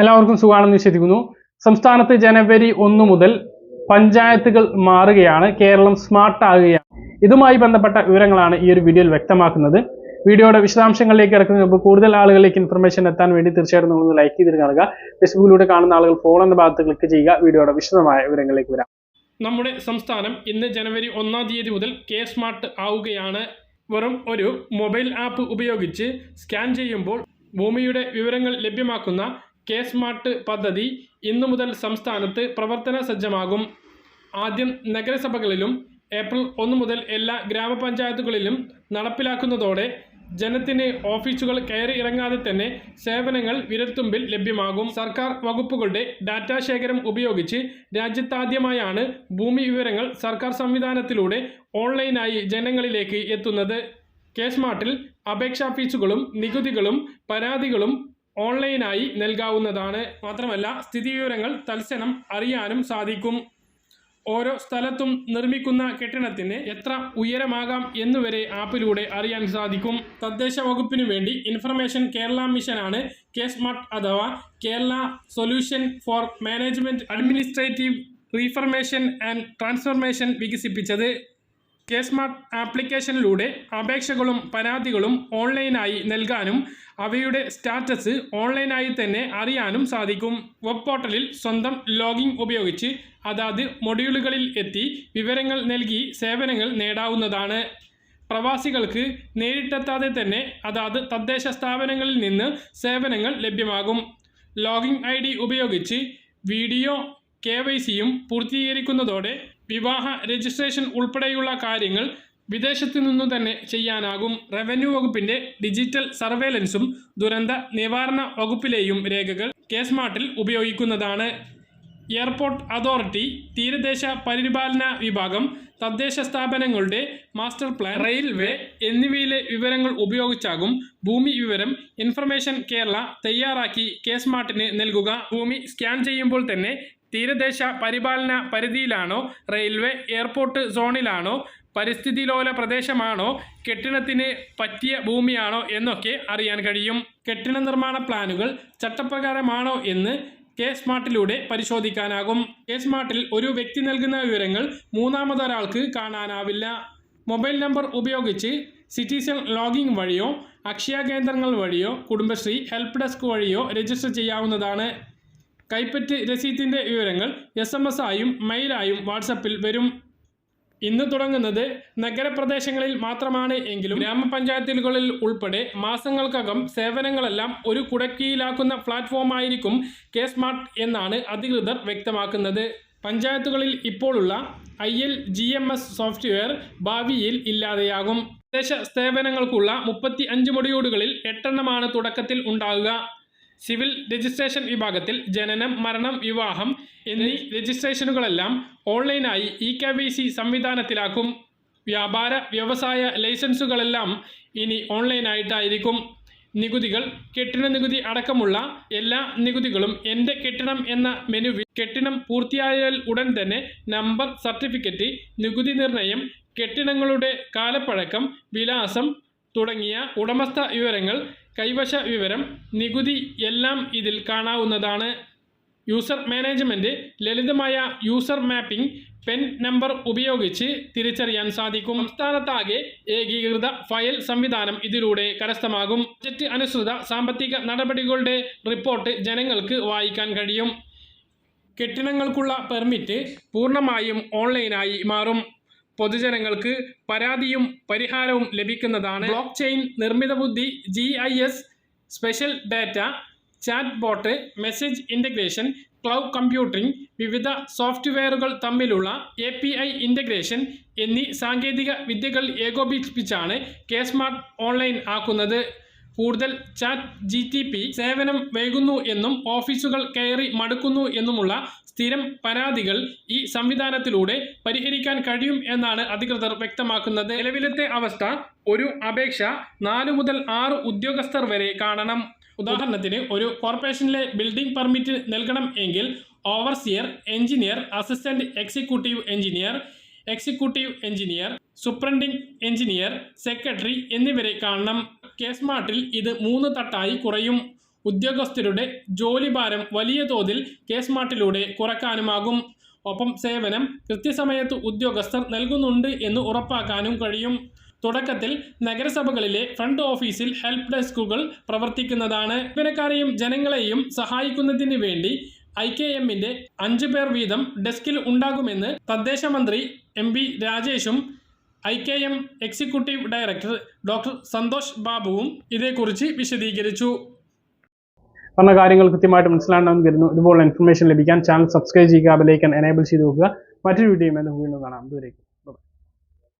എല്ലാവർക്കും സുഖമാണെന്ന് വിശ്വസിക്കുന്നു. സംസ്ഥാനത്ത് ജനുവരി ഒന്ന് മുതൽ പഞ്ചായത്തുകൾ മാറുകയാണ്. കേരളം സ്മാർട്ട് ആകുകയാണ്. ഇതുമായി ബന്ധപ്പെട്ട വിവരങ്ങളാണ് ഈ ഒരു വീഡിയോയിൽ വ്യക്തമാക്കുന്നത്. വീഡിയോയുടെ വിശദാംശങ്ങളിലേക്ക് ഇറക്കുന്നതിന് മുമ്പ് കൂടുതൽ ആളുകളിലേക്ക് ഇൻഫർമേഷൻ എത്താൻ വേണ്ടി തീർച്ചയായിട്ടും നിങ്ങൾ ലൈക്ക് ചെയ്ത് കാണുക. ഫേസ്ബുക്കിലൂടെ കാണുന്ന ആളുകൾ ഫോൺ എന്ന ഭാഗത്ത് ക്ലിക്ക് ചെയ്യുക. വീഡിയോയുടെ വിശദമായ വിവരങ്ങളിലേക്ക് വരാം. നമ്മുടെ സംസ്ഥാനം ഇന്ന് ജനുവരി ഒന്നാം തീയതി മുതൽ കെ സ്മാർട്ട് ആവുകയാണ്. വെറും ഒരു മൊബൈൽ ആപ്പ് ഉപയോഗിച്ച് സ്കാൻ ചെയ്യുമ്പോൾ ഭൂമിയുടെ വിവരങ്ങൾ ലഭ്യമാക്കുന്ന കെ സ്മാർട്ട് പദ്ധതി ഇന്നു മുതൽ സംസ്ഥാനത്ത് പ്രവർത്തന സജ്ജമാകും. ആദ്യം നഗരസഭകളിലും ഏപ്രിൽ ഒന്ന് മുതൽ എല്ലാ ഗ്രാമപഞ്ചായത്തുകളിലും നടപ്പിലാക്കുന്നതോടെ ജനത്തിന് ഓഫീസുകൾ കയറി ഇറങ്ങാതെ തന്നെ സേവനങ്ങൾ വിരൽത്തുമ്പിൽ ലഭ്യമാകും. സർക്കാർ വകുപ്പുകളുടെ ഡാറ്റാ ശേഖരം ഉപയോഗിച്ച് രാജ്യത്താദ്യമായാണ് ഭൂമി വിവരങ്ങൾ സർക്കാർ സംവിധാനത്തിലൂടെ ഓൺലൈനായി ജനങ്ങളിലേക്ക് എത്തുന്നത്. കേസ്മാർട്ടിൽ അപേക്ഷാ ഫീസുകളും നികുതികളും പരാതികളും ഓൺലൈനായി നൽകാവുന്നതാണ്. മാത്രമല്ല സ്ഥിതിവിവരങ്ങൾ തത്സനം അറിയാനും സാധിക്കും. ഓരോ സ്ഥലത്തും നിർമ്മിക്കുന്ന കെട്ടിടത്തിന് എത്ര ഉയരമാകാം എന്നുവരെ ആപ്പിലൂടെ അറിയാൻ സാധിക്കും. തദ്ദേശ വകുപ്പിനു വേണ്ടി ഇൻഫർമേഷൻ കേരള മിഷനാണ് കെ സ്മാർട്ട് അഥവാ Kerala solution for management administrative reformation and transformation വികസിപ്പിച്ചത്. കെ സ്മാർട്ട് ആപ്ലിക്കേഷനിലൂടെ അപേക്ഷകളും പരാതികളും ഓൺലൈനായി നൽകാനും അവയുടെ സ്റ്റാറ്റസ് ഓൺലൈനായി തന്നെ അറിയാനും സാധിക്കും. വെബ് പോർട്ടലിൽ സ്വന്തം ലോഗിൻ ഉപയോഗിച്ച് അതാത് മൊഡ്യൂളുകളിൽ എത്തി വിവരങ്ങൾ നൽകി സേവനങ്ങൾ നേടാവുന്നതാണ്. പ്രവാസികൾക്ക് നേരിട്ടെത്താതെ തന്നെ അതാത് തദ്ദേശ സ്ഥാപനങ്ങളിൽ നിന്ന് സേവനങ്ങൾ ലഭ്യമാകും. ലോഗിൻ ഐ ഉപയോഗിച്ച് വീഡിയോ കെ വൈ സിയും പൂർത്തീകരിക്കുന്നതോടെ വിവാഹ രജിസ്ട്രേഷൻ ഉൾപ്പെടെയുള്ള കാര്യങ്ങൾ വിദേശത്തു നിന്നു തന്നെ ചെയ്യാനാകും. റവന്യൂ വകുപ്പിന്റെ ഡിജിറ്റൽ സർവേലൻസും ദുരന്ത നിവാരണ വകുപ്പിലെയും രേഖകൾ കേസ്മാർട്ടിൽ ഉപയോഗിക്കുന്നതാണ്. എയർപോർട്ട് അതോറിറ്റി തീരദേശ പരിപാലന വിഭാഗം തദ്ദേശ സ്ഥാപനങ്ങളുടെ മാസ്റ്റർ പ്ലാൻ റെയിൽവേ എന്നിവയിലെ വിവരങ്ങൾ ഉപയോഗിച്ചാകും ഭൂമി വിവരം ഇൻഫർമേഷൻ കേരള തയ്യാറാക്കി കെ സ്മാർട്ടിന് നൽകുക. ഭൂമി സ്കാൻ ചെയ്യുമ്പോൾ തന്നെ തീരദേശ പരിപാലന പരിധിയിലാണോ റെയിൽവേ എയർപോർട്ട് സോണിലാണോ പരിസ്ഥിതി ലോല പ്രദേശമാണോ കെട്ടിടത്തിന് പറ്റിയ ഭൂമിയാണോ എന്നൊക്കെ അറിയാൻ കഴിയും. കെട്ടിട നിർമ്മാണ പ്ലാനുകൾ ചട്ടപ്രകാരമാണോ എന്ന് കെ സ്മാർട്ടിലൂടെ പരിശോധിക്കാനാകും. കെ സ്മാർട്ടിൽ ഒരു വ്യക്തി നൽകുന്ന വിവരങ്ങൾ മൂന്നാമതൊരാൾക്ക് കാണാനാവില്ല. മൊബൈൽ നമ്പർ ഉപയോഗിച്ച് സിറ്റിസൺ ലോഗിൻ വഴിയോ അക്ഷയ കേന്ദ്രങ്ങൾ വഴിയോ കുടുംബശ്രീ ഹെൽപ്പ് ഡെസ്ക് വഴിയോ രജിസ്റ്റർ ചെയ്യാവുന്നതാണ്. കൈപ്പറ്റ് രസീതിന്റെ വിവരങ്ങൾ എസ് എം എസ് ആയും മെയിലായും വാട്സപ്പിൽ വരും. ഇന്ന് തുടങ്ങുന്നത് നഗരപ്രദേശങ്ങളിൽ മാത്രമാണ് എങ്കിലും ഗ്രാമപഞ്ചായത്തുകളിൽ ഉൾപ്പെടെ മാസങ്ങൾക്കകം സേവനങ്ങളെല്ലാം ഒരു കുടക്കീഴിലാക്കുന്ന പ്ലാറ്റ്ഫോമായിരിക്കും കെ സ്മാർട്ട് എന്നാണ് അധികൃതർ വ്യക്തമാക്കുന്നത്. പഞ്ചായത്തുകളിൽ ഇപ്പോഴുള്ള I L G M S software ഭാവിയിൽ ഇല്ലാതെയാകും. തദ്ദേശ സേവനങ്ങൾക്കുള്ള മുപ്പത്തി അഞ്ച് മൊഡ്യൂളുകളിൽ എട്ടെണ്ണമാണ് തുടക്കത്തിൽ ഉണ്ടാകുക സിവിൽ രജിസ്ട്രേഷൻ വിഭാഗത്തിൽ ജനനം മരണം വിവാഹം എന്നീ രജിസ്ട്രേഷനുകളെല്ലാം ഓൺലൈനായി ഇ കെ വി സി സംവിധാനത്തിലാക്കും. വ്യാപാര വ്യവസായ ലൈസൻസുകളെല്ലാം ഇനി ഓൺലൈനായിട്ടായിരിക്കും. നികുതികൾ കെട്ടിട നികുതി അടക്കമുള്ള എല്ലാ നികുതികളും എന്റെ കെട്ടിടം എന്ന മെനുവിൽ കെട്ടിടം പൂർത്തിയായാൽ ഉടൻ തന്നെ നമ്പർ സർട്ടിഫിക്കറ്റ് നികുതി നിർണയം കെട്ടിടങ്ങളുടെ കാലപ്പഴക്കം വിലാസം തുടങ്ങിയ ഉടമസ്ഥ വിവരങ്ങൾ കൈവശ വിവരം നികുതി എല്ലാം ഇതിൽ കാണാവുന്നതാണ്. യൂസർ മാനേജ്മെന്റ് ലളിതമായ യൂസർ മാപ്പിംഗ് പെൻ നമ്പർ ഉപയോഗിച്ച് തിരിച്ചറിയാൻ സാധിക്കും. സംസ്ഥാനത്താകെ ഏകീകൃത ഫയൽ സംവിധാനം ഇതിലൂടെ കരസ്ഥമാകും. ബജറ്റ് അനുസൃത സാമ്പത്തിക നടപടികളുടെ റിപ്പോർട്ട് ജനങ്ങൾക്ക് വായിക്കാൻ കഴിയും. കെട്ടിടങ്ങൾക്കുള്ള പെർമിറ്റ് പൂർണമായും ഓൺലൈനായി മാറും. പൊതുജനങ്ങൾക്ക് പരാതിയും പരിഹാരവും ലഭിക്കുന്നതാണ് ബ്ലോക്ക് ചെയിൻ നിർമ്മിത ബുദ്ധി G I S spatial data chatbot message integration cloud computing വിവിധ സോഫ്റ്റ്വെയറുകൾ തമ്മിലുള്ള എ പി ഐ ഇന്റഗ്രേഷൻ എന്നീ സാങ്കേതിക വിദ്യകൾ ഏകോപിപ്പിച്ചാണ് കെ സ്മാർട്ട് ഓൺലൈൻ ആക്കുന്നത്. കൂടുതൽ ചാറ്റ് ജി ടി പി സേവനം വൈകുന്നു എന്നും ഓഫീസുകൾ കയറി മടുക്കുന്നു എന്നുമുള്ള സ്ഥിരം പരാതികൾ ഈ സംവിധാനത്തിലൂടെ പരിഹരിക്കാൻ കഴിയും എന്നാണ് അധികൃതർ വ്യക്തമാക്കുന്നത്. നിലവിലത്തെ അവസ്ഥ ഒരു അപേക്ഷ നാലു മുതൽ ആറ് ഉദ്യോഗസ്ഥർ വരെ കാണണം. ഉദാഹരണത്തിന് ഒരു കോർപ്പറേഷനിലെ ബിൽഡിംഗ് പെർമിറ്റ് നൽകണം എങ്കിൽ overseer engineer assistant executive engineer executive engineer superintending engineer secretary എന്നിവരെ കാണണം. കെ സ്മാർട്ടിൽ ഇത് മൂന്ന് തട്ടായി കുറയും. ഉദ്യോഗസ്ഥരുടെ ജോലിഭാരം വലിയ തോതിൽ കെ സ്മാർട്ടിലൂടെ കുറക്കാനുമാകും. ഒപ്പം സേവനം കൃത്യസമയത്ത് ഉദ്യോഗസ്ഥർ നൽകുന്നുണ്ട് എന്ന് ഉറപ്പാക്കാനും കഴിയും. തുടക്കത്തിൽ നഗരസഭകളിലെ ഫ്രണ്ട് ഓഫീസിൽ ഹെൽപ്പ് ഡെസ്കുകൾ പ്രവർത്തിക്കുന്നതാണ്. ജീവനക്കാരെയും ജനങ്ങളെയും സഹായിക്കുന്നതിന് വേണ്ടി ഐ കെ എമ്മിന്റെ അഞ്ച് പേർ വീതം ഡെസ്കിൽ ഉണ്ടാകുമെന്ന് തദ്ദേശ മന്ത്രി M B രാജേഷും I K M executive director doctor Santhosh ബാബുവും ഇതേക്കുറിച്ച് വിശദീകരിച്ചു. പറഞ്ഞ കാര്യങ്ങൾ കൃത്യമായിട്ട് മനസ്സിലാണെന്ന് കരുതുന്നു ഇതുപോലുള്ള ഇൻഫർമേഷൻ ലഭിക്കാൻ ചാനൽ സബ്സ്ക്രൈബ് ചെയ്യുക ബെലൈക്കൻ എനേബിൾ ചെയ്ത് നോക്കുക മറ്റൊരു വീഡിയോയുമായി നമുക്ക് വീണ്ടും കാണാം. ദൂരേക്ക്